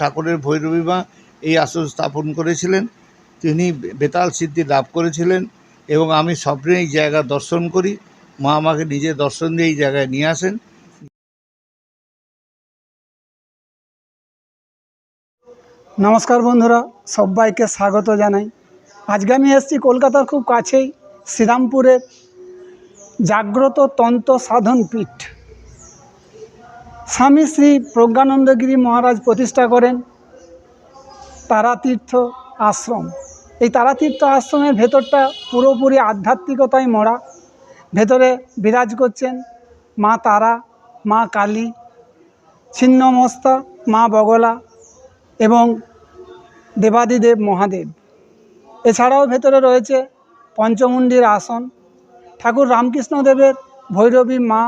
ঠাকুরের ভৈরবী মা এই আসন স্থাপন করেছিলেন। তিনি বেতাল সিদ্ধি লাভ করেছিলেন এবং আমি স্বপ্নে এই জায়গা দর্শন করি। মা আমাকে নিজে দর্শন দিয়ে এই জায়গায় নিয়ে আসেন। নমস্কার বন্ধুরা, সবাইকে স্বাগত জানাই। আজকে আমি এসেছি কলকাতার খুব কাছেই শ্রীরামপুরের জাগ্রত তন্ত্র সাধন পীঠ স্বামী শ্রী প্রজ্ঞানন্দগিরি মহারাজ প্রতিষ্ঠা করেন তারাতীর্থ আশ্রম। এই তারাতীর্থ আশ্রমের ভেতরটা পুরোপুরি আধ্যাত্মিকতায় মরা। ভেতরে বিরাজ করছেন মা তারা, মা কালী, ছিন্নমস্তা, মা বগলা এবং দেবাদিদেব মহাদেব। এছাড়াও ভেতরে রয়েছে পঞ্চমুণ্ডির আসন। ঠাকুর রামকৃষ্ণদেবের ভৈরবী মা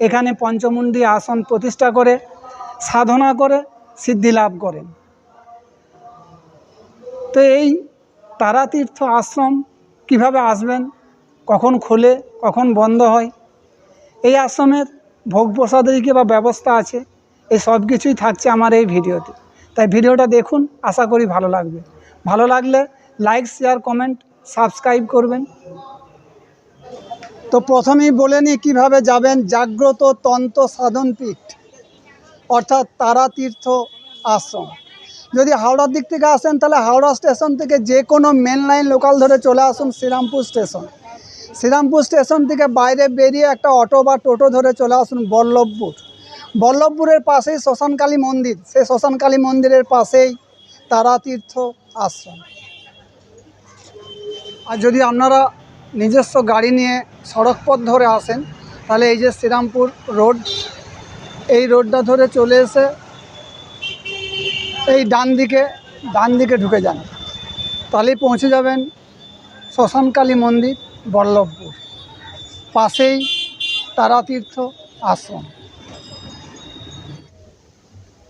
এখানে পঞ্চমুণ্ডী আসন প্রতিষ্ঠা করে, সাধনা করে, সিদ্ধি লাভ করেন। তো এই তারাতীর্থ আশ্রম কীভাবে আসবেন, কখন খোলে, কখন বন্ধ হয়, এই আশ্রমের ভোগ প্রসাদের কি বা ব্যবস্থা আছে, এই সব কিছুই থাকছে আমার এই ভিডিওতে। তাই ভিডিওটা দেখুন, আশা করি ভালো লাগবে। ভালো লাগলে লাইক শেয়ার কমেন্ট সাবস্ক্রাইব করবেন। তো প্রথমেই বলে নিই কীভাবে যাবেন জাগ্রত তন্ত্র সাধন পীঠ অর্থাৎ তারাতীর্থ আশ্রম। যদি হাওড়ার দিক থেকে আসেন তাহলে হাওড়া স্টেশন থেকে যে কোনো মেন লাইন লোকাল ধরে চলে আসুন শ্রীরামপুর স্টেশন। শ্রীরামপুর স্টেশন থেকে বাইরে বেরিয়ে একটা অটো বা টোটো ধরে চলে আসুন বল্লভপুর। বল্লভপুরের পাশেই শ্মশানকালী মন্দির, সেই শ্মশানকালী মন্দিরের পাশেই তারাতীর্থ আশ্রম। আর যদি আপনারা নিজস্ব গাড়ি নিয়ে সড়ক পথ ধরে আসেন, তাহলে এই যে শ্রীরামপুর রোড, এই রোডটা ধরে চলে এসে এই ডান দিকে ডান দিকে ঢুকে যান। তাহলেই পৌঁছে যাবেন শ্মশানকালী মন্দির, বল্লভপুর। পাশেই তারাতীর্থ আশ্রম।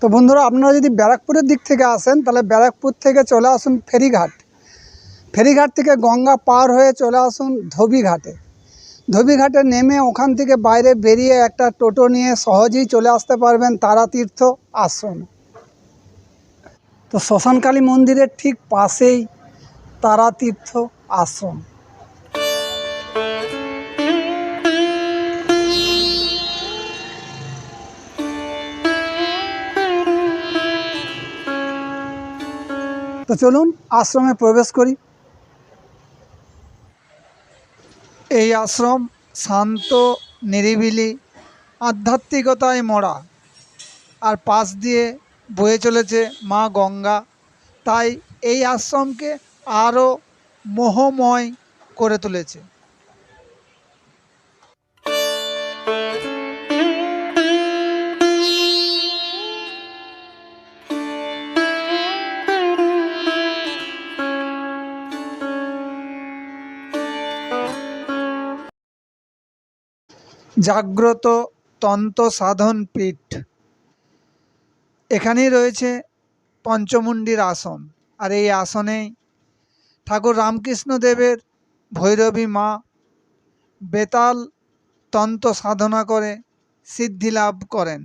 তো বন্ধুরা, আপনারা যদি ব্যারাকপুরের দিক থেকে আসেন, তাহলে ব্যারাকপুর থেকে চলে আসুন ফেরিঘাট। ফেরিঘাট থেকে গঙ্গা পার হয়ে চলে আসুন ধোবিঘাটে। ধোবিঘাটে নেমে ওখান থেকে বাইরে বেরিয়ে একটা টোটো নিয়ে সহজেই চলে আসতে পারবেন তারাতীর্থ আশ্রমে। তো শ্মশানকালী মন্দিরের ঠিক পাশেই তারাতীর্থ আশ্রম। তো চলুন আশ্রমে প্রবেশ করি। এই আশ্রম শান্ত, নিরিবিলি, আধ্যাত্মিকতায় মরা আর পাশ দিয়ে বয়ে চলেছে মা গঙ্গা। তাই এই আশ্রমকে আরও মোহময় করে তুলেছে। জাগ্রত তন্ত্র সাধন পীঠ এখানেই রয়েছে পঞ্চমুণ্ডির আসন। আর এই আসনেই ঠাকুর রামকৃষ্ণ দেবের ভৈরবী মা বেতাল তন্ত্র সাধনা করে সিদ্ধি লাভ করেন।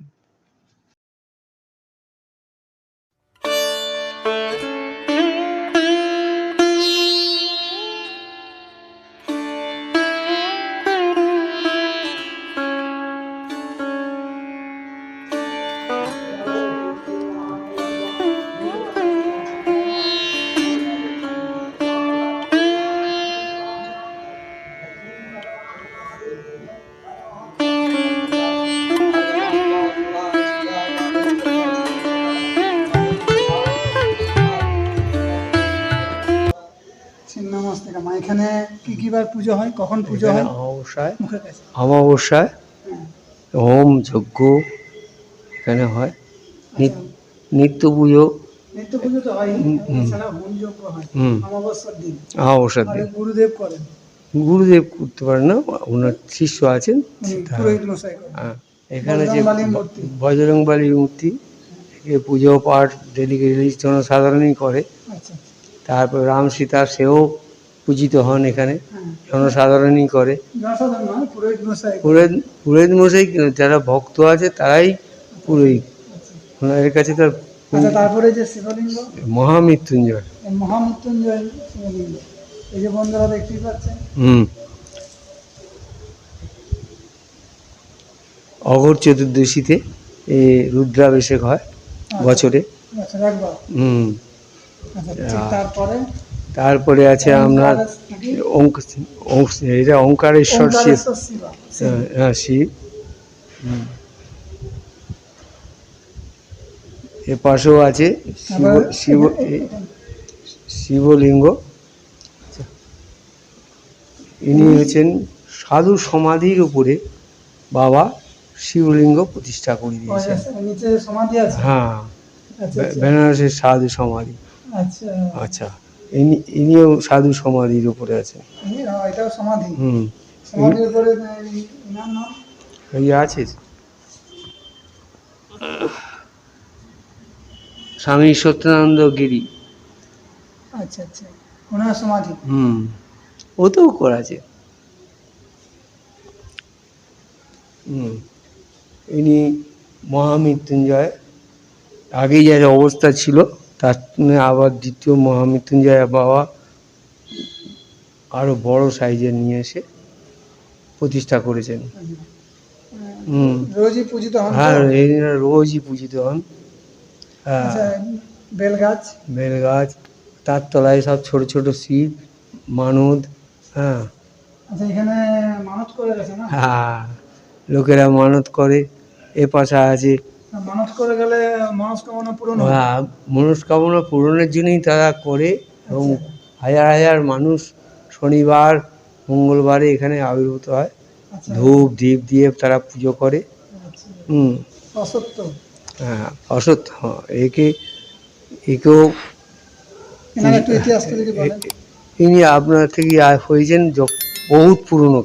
কি বার পুজো হয়? কখন পুজো হয়? অমাবস্যায়। মুখের কাছে। অমাবস্যায় হোম যজ্ঞ এখানে হয়। নিত- নিত্য পুজো। নিত্য পুজো তো হয় হুম। হয়। অমাবস্যার দিন। অমাবস্যার দিন। গুরুদেব করেন। গুরুদেব করতে পারেন না। ওনার শিষ্য আছেন। এখানে যে বজরংবলীর মূর্তি। মূর্তি এ পুজো পাঠ ডেলিগেলি জনসাধারণই করে। আচ্ছা। তারপর রাম সীতা সেও পূজিত হন এখানে। হ্যাঁ। জনসাধারণই করে। পুরোহিত মশাই। পুরোহিত পুরোহিত মশাই যারা ভক্ত আছে তারাই পুরোহিত। ওনাদের কাছে তার আচ্ছা তারপরে যে শিবলিঙ্গ? মহামৃত্যুঞ্জয়। মহামৃত্যুঞ্জয় শিবলিঙ্গ। এই যে বন্ধুরা দেখতেই পাচ্ছেন। হুম। অঘর চতুর্দশীতে এ রুদ্রাভিষেক হয় বছরে। আচ্ছা হুম। আচ্ছা তারপরে? তারপরে আছে আপনার এটা ওঙ্কারেশ্বর শিব। হ্যাঁ, হ্যাঁ শিব। এ পাশেও আছে শিব শিব শিবলিঙ্গ। ইনি হচ্ছেন সাধু সমাধির উপরে বাবা শিবলিঙ্গ প্রতিষ্ঠা করে দিয়েছেন। হ্যাঁ আচ্ছা আচ্ছা। বেনারসের সাধু সমাধি। আচ্ছা। আচ্ছা। ইনি ইনিও সাধু সমাধির উপরে এটাও সমাধি। হুম। সমাধির উপরে এই- নাম? এই আছে। স্বামী সত্যানন্দ গিরি। আচ্ছা আচ্ছা। ওনার সমাধি। হুম। ওতেও করেছে হুম। ইনি মহামৃত্যুঞ্জয় আগে যে অবস্থা ছিল। তার আবার দ্বিতীয় মহামৃত্যুঞ্জয় বাবা আরও বড় সাইজের নিয়ে এসে প্রতিষ্ঠা করেছেন। হুম। রোজই পূজিত হন? হ্যাঁ রোজই পূজিত হন। হ্যাঁ। আচ্ছা বেলগাছ? বেল তার তলায় সব ছোট ছোট শিব মানদ হ্যাঁ। আচ্ছা এখানে মানত করে না? হ্যাঁ লোকেরা মানত করে। এ পাশে আছে মানত করে গেলে মনস্কামনা পূরণ হ্যাঁ, মনস্কামনা পূরণের জন্যই তারা করে এবং হাজার হাজার মানুষ শনিবার মঙ্গলবারে এখানে আবির্ভূত হয়। আচ্ছা। ধূপ দ্বীপ দিয়ে তারা পুজো করে। আচ্ছা। হুম। অসত্য। হ্যাঁ অসত্য হ্যাঁ, একে একেও ইনি আপনার থেকে হয়েছেন বহুত পুরনো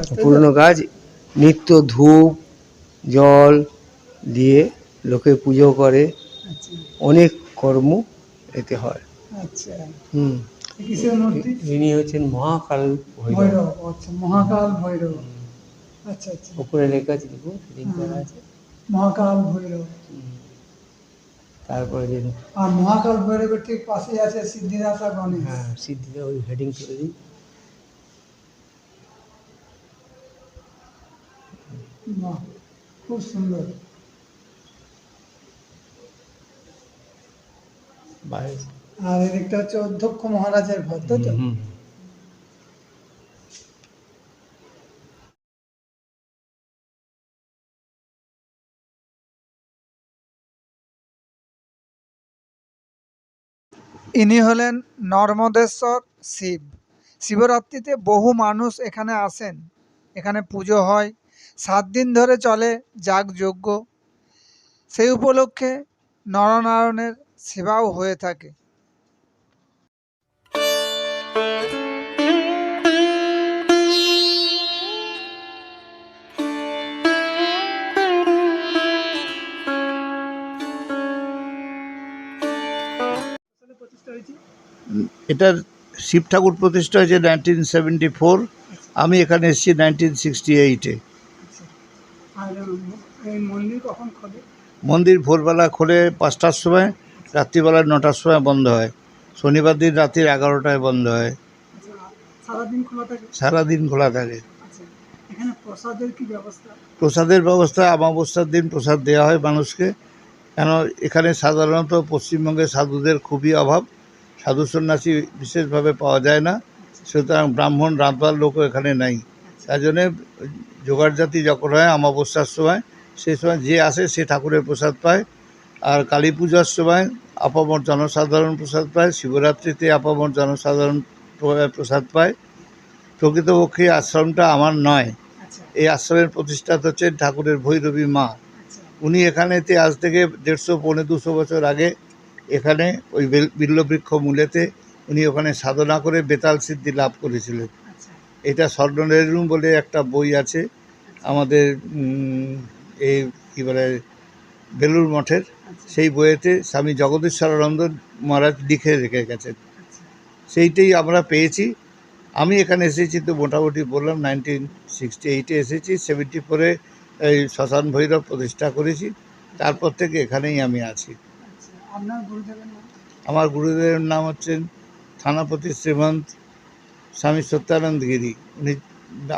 তাই পুরনো কাজ নিত্য ধূপ জল দিয়ে লোকে পুজো করে। আচ্ছা। অনেক কর্ম এতে হয়। আচ্ছা। হুম। ইনি হচ্ছেন মহাকাল ভৈরব। আচ্ছা মহাকাল ভৈরব। আচ্ছা আচ্ছা। উপরে লেখা আছে দেখুন link করা আছে। মহাকাল ভৈরব। তারপরে যে আর মহাকাল ভৈরবের ঠিক পাশেই আছে সিদ্ধিদাতা গণেশ। হ্যাঁ সিদ্ধিতে ওই হেডিং করে দিই খুব সুন্দর। আর এদিকটা হচ্ছে অধ্যক্ষ মহারাজের ঘর তো? ইনি হলেন নর্মদেশ্বর শিব। শিবরাত্রিতে বহু মানুষ এখানে আসেন। এখানে পুজো হয় সাত দিন ধরে চলে যাগযজ্ঞ। সেই উপলক্ষে নরনারায়ণের সেবাও হয়ে থাকে। এটার শিব ঠাকুর প্রতিষ্ঠা হয়েছে নাইনটিন সেভেন্টি ফোর। আমি এখানে এসেছি নাইনটিন সিক্সটি এইটে। আর এই মন্দির কখন খোলে? মন্দির ভোরবেলা খোলে পাঁচটার সময়। রাত্রিবেলা নটার সময় বন্ধ হয়। শনিবার দিন রাত্রির এগারোটায় বন্ধ হয়। সারাদিন খোলা থাকে? আচ্ছা প্রসাদের ব্যবস্থা? অমাবস্যার দিন প্রসাদ দেওয়া হয় মানুষকে। কেন এখানে সাধারণত পশ্চিমবঙ্গে সাধুদের খুবই অভাব। সাধু সন্ন্যাসী বিশেষভাবে পাওয়া যায় না। সুতরাং ব্রাহ্মণ রাঁধবার লোকও এখানে নাই। তাই জন্যে জোগাড় জাতি যখন হয় অমাবস্যার সময় সেই সময় যে আসে সে ঠাকুরের প্রসাদ পায়। আর কালী পূজার সময় আপামর জনসাধারণ প্রসাদ পায় শিবরাত্রিতে আপামর জনসাধারণ প্র- প্রসাদ পায়। প্রকৃতপক্ষে আশ্রমটা আমার নয়। আচ্ছা। এই আশ্রমের প্রতিষ্ঠাতা হচ্ছেন ঠাকুরের ভৈরবী মা। আচ্ছা। উনি এখানেতে আজ থেকে দেড়শো পৌনে দুশো বছর আগে এখানে ওই বেল- বিল্লবৃক্ষ মূলেতে উনি ওখানে সাধনা করে বেতাল সিদ্ধি লাভ করেছিলেন। আচ্ছা। এটা স্বর্ণরেণু বলে একটা বই আছে। আমাদের এই কী বলে বেলুর মঠের। সেই বইয়েতে স্বামী জগদীশ্বরানন্দ মহারাজ লিখে রেখে গেছেন। আচ্ছা। সেইটাই আমরা পেয়েছি। আমি এখানে এসেছি তো মোটামুটি বললাম নাইনটিন সিক্সটি এইটে এসেছি সেভেন্টি ফোরে এই শ্মশান ভৈরব প্রতিষ্ঠা করেছি তারপর থেকে এখানেই আমি আছি। নাম? আমার গুরুদেবের নাম হচ্ছেন থানাপতি শ্রীমন্ত স্বামী সত্যানন্দ গিরি। উনি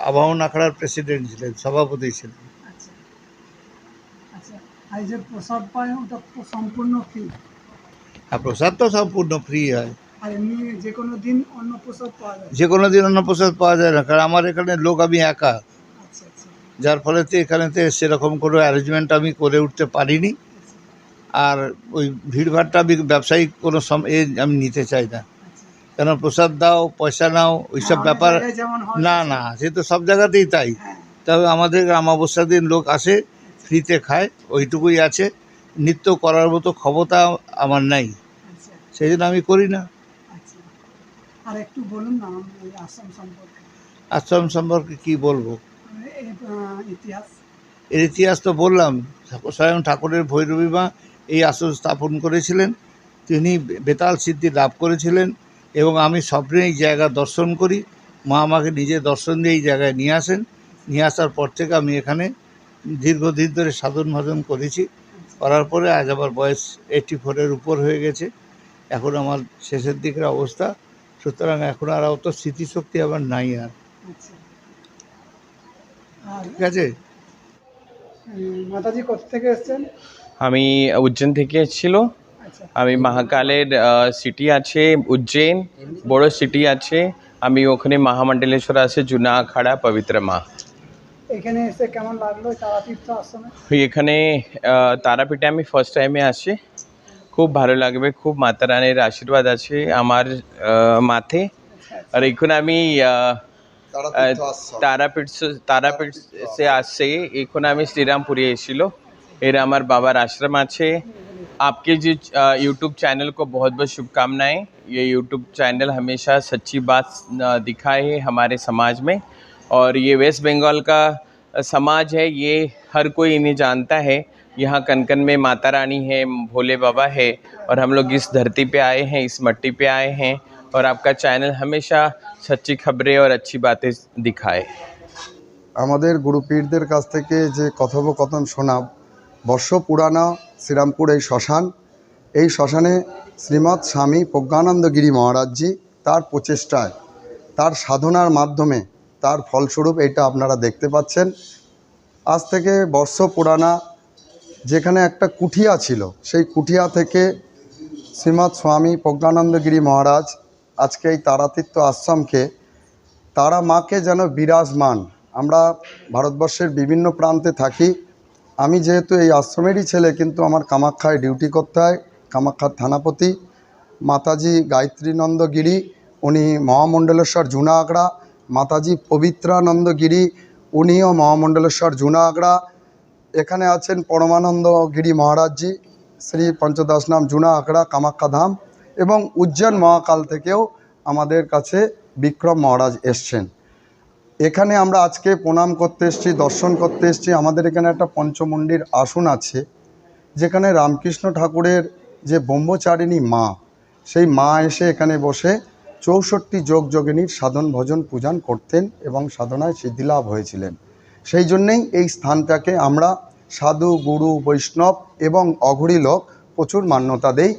আবাহন আখড়ার প্রেসিডেন্ট ছিলেন সভাপতি ছিলেন। আচ্ছা আচ্ছা আর যে প্রসাদ পায় ওটা সম্পূর্ণ ফ্রি আর প্রসাদ তো সম্পূর্ণ ফ্রি হয়। আর এমনি যে কোনো দিন অন্য প্রসাদ পাওয়া যায়। যে কোনো দিন অন্য প্রসাদ পাওয়া যায় না কারণ আমার এখানে লোক আমি একা। আচ্ছা আচ্ছা। যার ফলেতে এখানেতে সেরকম কোনো অ্যারেঞ্জমেন্ট আমি করে উঠতে পারিনি। আর ওই ভিড়ভাড়টা আমি ব্যবসায়িক কোনো সম এ আমি নিতে চাই না। কেন প্রসাদ দাও পয়সা নাও ওইসব ব্যাপার না না সে তো সব জায়গাতেই তাই। হ্যাঁ। তবে আমাদের অমাবস্যার দিন লোক আসে ফ্রিতে খায় ওইটুকুই আছে। নৃত্য করার মতো ক্ষমতা আমার নাই। আচ্ছা। সেই জন্য আমি করি না। আচ্ছা। আর একটু বলুন না আশ্রম সম্পর্কে। আশ্রম সম্পর্কে কি বলব? মানে ইতিহাস। এর ইতিহাস তো বললাম স্বয়ং ঠাকুরের ভৈরবী মা এই আসন স্থাপন করেছিলেন। তিনি বেতাল সিদ্ধি লাভ করেছিলেন এবং আমি স্বপ্নে এই জায়গা দর্শন করি। মা আমাকে নিজে দর্শন দিয়ে এই জায়গায় নিয়ে আসেন। নিয়ে আসার পর থেকে আমি এখানে দীর্ঘদিন ধরে সাধন ভজন করেছি। করার পরে আজ আমার বয়স এইটটি ফোরের উপর হয়ে গেছে। এখন আমার শেষের দিকের অবস্থা। সুতরাং এখন আর অত স্মৃতিশক্তি আমার নাই আর। আচ্ছা। ঠিক আছে? মাতাজি কোথা থেকে এসেছেন? আমি উজ্জৈন থেকে এসেছিল। আচ্ছা। আমি মহাকালের সিটি আছে উজ্জৈন বড় সিটি আছে। আমি ওখানে মহামণ্ডলেশ্বর আছে জুনা আখাড়া পবিত্র মা। এখানে এসে কেমন লাগলো এই তারাতীর্থ আশ্রমে এখানে আহ, তারাপীঠে আমি ফার্স্ট টাইমে আসি খুব ভালো লাগবে খুব মাতা রানীর আশীর্বাদ আছে আমার আহ, মাথে আর এখন আমি আহ, আহ, তারাপীঠ সে- তারাপীঠ সে আসছে এখন আমি শ্রীরামপুরে এসেছিল এর আমার বাবার आश्रम আছে आपके जो यूट्यूब चैनल को बहुत बहुत शुभकामनाएं ये यूट्यूब चैनल हमेशा सच्ची बात अ, दिखाए है हमारे समाज में और ये वेस्ट बंगाल का अ, समाज है ये हर कोई इन्हें जानता है यहाँ कनकन में माता रानी है भोले बाबा है और हम लोग इस धरती पे आए हैं इस मट्टी पे आए हैं और आपका चैनल हमेशा सच्ची खबरें और अच्छी बातें दिखाए আমাদের গুরুপীরদের কাছ থেকে যে কথোপকথন শোনা বর্ষ পুরানা শ্রীরামপুর এই শ্মশান এই শ্মশানে শ্রীমৎ স্বামী প্রজ্ঞানন্দগিরি মহারাজজি তার প্রচেষ্টায় তার সাধনার মাধ্যমে তার ফলস্বরূপ এটা আপনারা দেখতে পাচ্ছেন। আজ থেকে বর্ষ পুরানা যেখানে একটা কুঠিয়া ছিল, সেই কুঠিয়া থেকে শ্রীমৎ স্বামী প্রজ্ঞানন্দগিরি মহারাজ আজকে এই তারাতীর্থ আশ্রমকে, তারা মাকে যেন বিরাজমান। আমরা ভারতবর্ষের বিভিন্ন প্রান্তে থাকি। আমি যেহেতু এই আশ্রমেরই ছেলে, কিন্তু আমার কামাখ্যায় ডিউটি করতে হয়, কামাখ্যার থানাপতি। মাতাজি গায়ত্রীনন্দ গিরি উনি মহামণ্ডলেশ্বর জুনা আগড়া মাতাজি পবিত্রানন্দ গিরি উনিও মহামণ্ডলেশ্বর জুনা আগড়া এখানে আছেন পরমানন্দ গিরি মহারাজজি, শ্রী পঞ্চদাস নাম জুনা আখড়া কামাখ্যা ধাম এবং উজ্জৈন মহাকাল থেকেও আমাদের কাছে বিক্রম মহারাজ এসছেন। এখানে আমরা আজকে প্রণাম করতে এসছি, দর্শন করতে এসেছি। আমাদের এখানে একটা পঞ্চমন্ডির আসন আছে, যেখানে রামকৃষ্ণ ঠাকুরের যে ব্রহ্মচারিণী মা, সেই মা এসে এখানে বসে চৌষট্টি যোগ যোগিনীর সাধন ভজন পূজন করতেন এবং সাধনায় সিদ্ধিলাভ হয়েছিলেন। সেই জন্যেই এই স্থানটাকে আমরা সাধু, গুরু, বৈষ্ণব এবং অঘরী লোক প্রচুর মান্যতা দেই।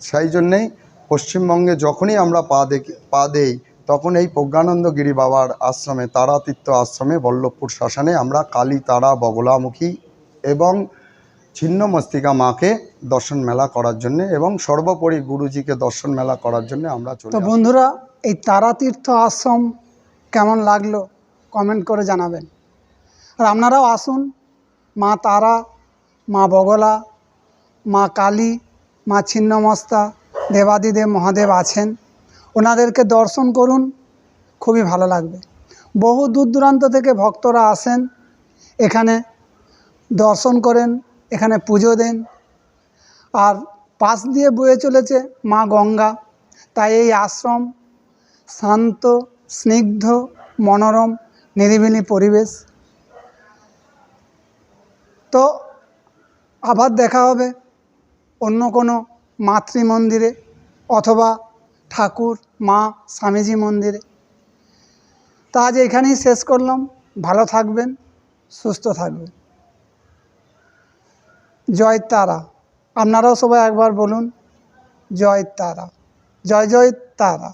সেই জন্যেই পশ্চিমবঙ্গে যখনই আমরা পা দেখি পা দেই, তখন এই প্রজ্ঞানন্দগিরি বাবার আশ্রমে, তারাতীর্থ আশ্রমে, বল্লভপুর শ্মশানে আমরা কালী, তারা, বগলামুখী এবং ছিন্ন মস্তিকা মাকে দর্শন মেলা করার জন্য এবং সর্বোপরি গুরুজিকে দর্শন মেলা করার জন্য আমরা চলে তো বন্ধুরা এই তারাতীর্থ আশ্রম কেমন লাগল কমেন্ট করে জানাবেন। আর আপনারাও আসুন মা তারা মা বগলা মা কালী মা ছিন্নমস্তা দেবাদিদেব মহাদেব আছেন। ওনাদেরকে দর্শন করুন খুবই ভালো লাগবে। বহু দূর দূরান্ত থেকে ভক্তরা আসেন এখানে দর্শন করেন এখানে পুজো দেন। আর পাশ দিয়ে বয়ে চলেছে মা গঙ্গা। তাই এই আশ্রম শান্ত, স্নিগ্ধ, মনোরম, নিরিবিলি পরিবেশ। তো আবার দেখা হবে অন্য কোনো মাতৃ মন্দিরে অথবা ঠাকুর, মা, স্বামীজি মন্দিরে। তা আজ এখানেই শেষ করলাম। ভালো থাকবেন, সুস্থ থাকবেন। জয় তারা। আপনারাও সবাই একবার বলুন জয় তারা। জয় জয় তারা।